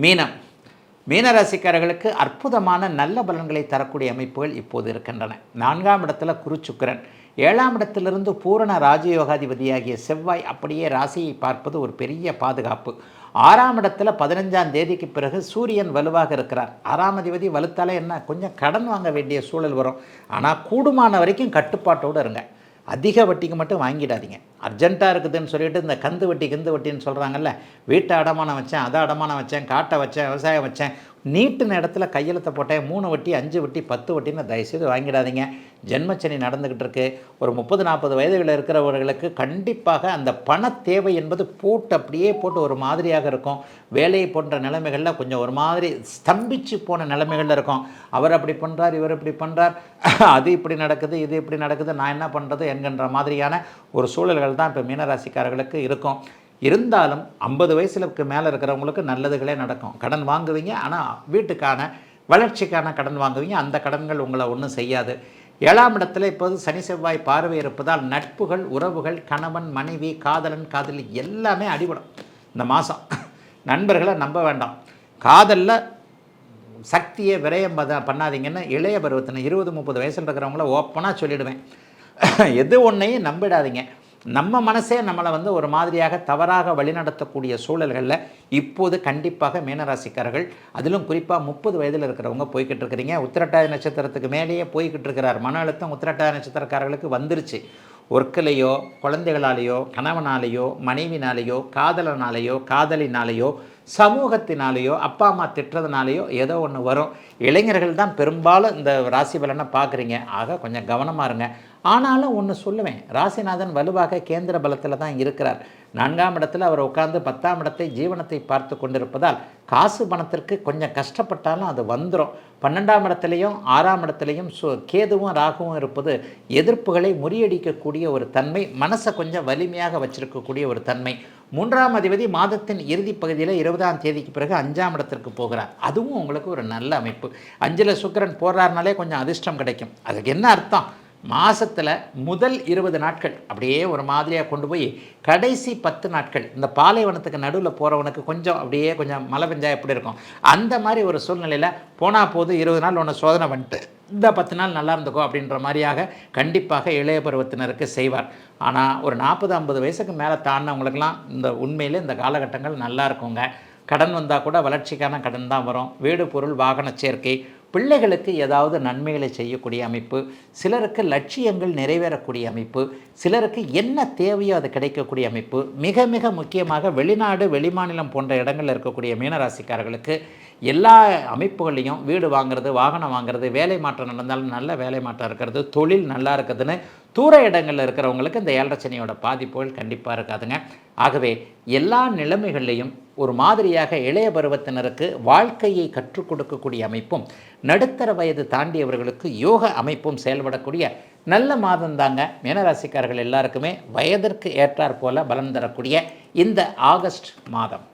மீனம். மீனராசிக்காரர்களுக்கு அற்புதமான நல்ல பலன்களை தரக்கூடிய அமைப்புகள் இப்போது இருக்கின்றன. நான்காம் இடத்துல குருச்சுக்கரன் ஏழாம் இடத்திலிருந்து பூரண ராஜயோகாதிபதியாகிய செவ்வாய் அப்படியே ராசியை பார்ப்பது ஒரு பெரிய பாதுகாப்பு. ஆறாம் இடத்துல பதினஞ்சாம் தேதிக்கு பிறகு சூரியன் வலுவாக இருக்கிறார். ஆறாம் அதிபதி வலுத்தாலே என்ன? கொஞ்சம் கடன் வாங்க வேண்டிய சூழல் வரும். ஆனால் கூடுமான வரைக்கும் கட்டுப்பாட்டோடு இருங்க. அதிக வட்டிக்கு மட்டும் வாங்கிடாதீங்க. அர்ஜென்ட்டாக இருக்குதுன்னு சொல்லிட்டு இந்த கந்து வட்டி கிந்து வட்டின்னு சொல்கிறாங்கல்ல வீட்டை அடமானம் வச்சேன் அதை அடமானம் வச்சேன் காட்டை வச்சேன் விவசாயம் வச்சேன் நீட்டின இடத்துல கையெழுத்தை போட்டேன் மூணு வட்டி அஞ்சு வட்டி பத்து வட்டின்னு தயவுசெய்து வாங்கிடாதீங்க. ஜென்மச்சனி நடந்துக்கிட்டு இருக்கு. ஒரு முப்பது நாற்பது வயதுகளில் இருக்கிறவர்களுக்கு கண்டிப்பாக அந்த பண தேவை என்பது போட்டு அப்படியே போட்டு ஒரு மாதிரியாக இருக்கும். வேலையை போன்ற நிலைமைகளில் கொஞ்சம் ஒரு மாதிரி ஸ்தம்பிச்சு போன நிலைமைகளில் இருக்கும். அவர் அப்படி பண்ணுறார் இவர் இப்படி பண்ணுறார் அது இப்படி நடக்குது இது இப்படி நடக்குது நான் என்ன பண்ணுறது என்கின்ற மாதிரியான ஒரு சூழல்கள் தான் இப்போ மீனராசிக்காரர்களுக்கு இருக்கும். இருந்தாலும் ஐம்பது வயசுக்கு மேலே இருக்கிறவங்களுக்கு நல்லதுகளே நடக்கும். கடன் வாங்குவீங்க ஆனால் வீட்டுக்கான வளர்ச்சிக்கான கடன் வாங்குவீங்க. அந்த கடன்கள் உங்களை ஒன்றும் செய்யாது. ஏழாம் இடத்துல இப்போது சனி செவ்வாய் பார்வை இருப்பதால் நட்புகள் உறவுகள் கணவன் மனைவி காதலன் காதலி எல்லாமே அடிபடும். இந்த மாதம் நண்பர்களை நம்ப வேண்டாம். காதலில் சக்தியை விரயம் பத- பண்ணாதீங்கன்னு இளைய பருவத்தின இருபது முப்பது வயசில் இருக்கிறவங்கள ஓப்பனாக சொல்லிவிடுவேன் எது ஒன்றையும் நம்பிடாதீங்க. நம்ம மனசே நம்மளை வந்து ஒரு மாதிரியாக தவறாக வழிநடத்தக்கூடிய சூழல்களில் இப்போது கண்டிப்பாக மீனராசிக்காரர்கள் அதிலும் குறிப்பாக முப்பது வயதில் இருக்கிறவங்க போய்கிட்டு இருக்கிறீங்க. உத்திரட்டாதி நட்சத்திரத்துக்கு மேலேயே போய்கிட்டு இருக்கிறார். மன அழுத்தம் உத்திரட்டாதி நட்சத்திரக்காரர்களுக்கு வந்துருச்சு. ஒர்க்கிலேயோ குழந்தைகளாலேயோ கணவனாலேயோ மனைவினாலேயோ காதலனாலேயோ காதலினாலேயோ சமூகத்தினாலேயோ அப்பா அம்மா திட்டுறதுனாலேயோ ஏதோ ஒன்று வரும். இளைஞர்கள் தான் பெரும்பாலும் இந்த ராசி பலனை பார்க்குறீங்க. ஆக கொஞ்சம் கவனமாக இருங்க. ஆனாலும் ஒன்று சொல்லுவேன். ராசிநாதன் வலுவாக கேந்திர பலத்தில் தான் இருக்கிறார். நான்காம் இடத்தில் அவர் உட்கார்ந்து பத்தாம் இடத்தை ஜீவனத்தை பார்த்து கொண்டிருப்பதால் காசு பணத்திற்கு கொஞ்சம் கஷ்டப்பட்டாலும் அது வந்துடும் பன்னெண்டாம் இடத்துலையும் ஆறாம் இடத்துலையும் சு கேதுவும் ராகுவும் இருப்பது எதிர்ப்புகளை முறியடிக்கக்கூடிய ஒரு தன்மை மனசை கொஞ்சம் வலிமையாக வச்சிருக்கக்கூடிய ஒரு தன்மை. மூன்றாம் அதிபதி மாதத்தின் இறுதி பகுதியில் இருபதாம் தேதிக்கு பிறகு அஞ்சாம் இடத்திற்கு போகிறார். அதுவும் உங்களுக்கு ஒரு நல்ல அமைப்பு. அஞ்சில் சுக்கிரன் போடுறாருனாலே கொஞ்சம் அதிர்ஷ்டம் கிடைக்கும். அதுக்கு என்ன அர்த்தம்? மாதத்தில் முதல் இருபது நாட்கள் அப்படியே ஒரு மாதிரியாக கொண்டு போய் கடைசி பத்து நாட்கள் இந்த பாலைவனத்துக்கு நடுவில் போகிறவனுக்கு கொஞ்சம் அப்படியே கொஞ்சம் மழை பெஞ்சா எப்படி இருக்கும்? அந்த மாதிரி ஒரு சூழ்நிலையில் போனால் போது இருபது நாள் ஒன்று சோதனை பண்ணிட்டு இந்த பத்து நாள் நல்லா இருந்துக்கோ அப்படின்ற மாதிரியாக கண்டிப்பாக இளைய பருவத்தினருக்கு செய்வார். ஆனால் ஒரு நாற்பது ஐம்பது வயசுக்கு மேலே தாண்டினவங்களுக்கெல்லாம் இந்த உண்மையில் இந்த காலகட்டங்கள் நல்லா இருக்குங்க. கடன் வந்தால் கூட வளர்ச்சிக்கான கடன் தான் வரும். வீடு பொருள் வாகன சேர்க்கை பிள்ளைகளுக்கு ஏதாவது நன்மைகளை செய்யக்கூடிய அமைப்பு சிலருக்கு லட்சியங்கள் நிறைவேறக்கூடிய அமைப்பு சிலருக்கு என்ன தேவையோ அது கிடைக்கக்கூடிய அமைப்பு மிக மிக முக்கியமாக வெளிநாடு வெளிமாநிலம் போன்ற இடங்களில் இருக்கக்கூடிய மீனராசிக்காரர்களுக்கு எல்லா அமைப்புகளையும் வீடு வாங்குறது வாகனம் வாங்குறது வேலை மாற்றம் நடந்தாலும் நல்ல வேலை மாற்றம் இருக்கிறது தொழில் நல்லா இருக்குதுன்னு தூர இடங்களில் இருக்கிறவங்களுக்கு இந்த ஏழரை சனியோட பாதிப்புகள் கண்டிப்பாக இருக்காதுங்க. ஆகவே எல்லா நிலைமைகள்லையும் ஒரு மாதிரியாக இளைய பருவத்தினருக்கு வாழ்க்கையை கற்றுக் கொடுக்கக்கூடிய அமைப்பும் நடுத்தர வயது தாண்டியவர்களுக்கு யோக அமைப்பும் செயல்படக்கூடிய நல்ல மாதம் தாங்க. மீனராசிக்காரர்கள் எல்லாருக்குமே வயதிற்கு ஏற்றாற் போல பலன் தரக்கூடிய இந்த ஆகஸ்ட் மாதம்.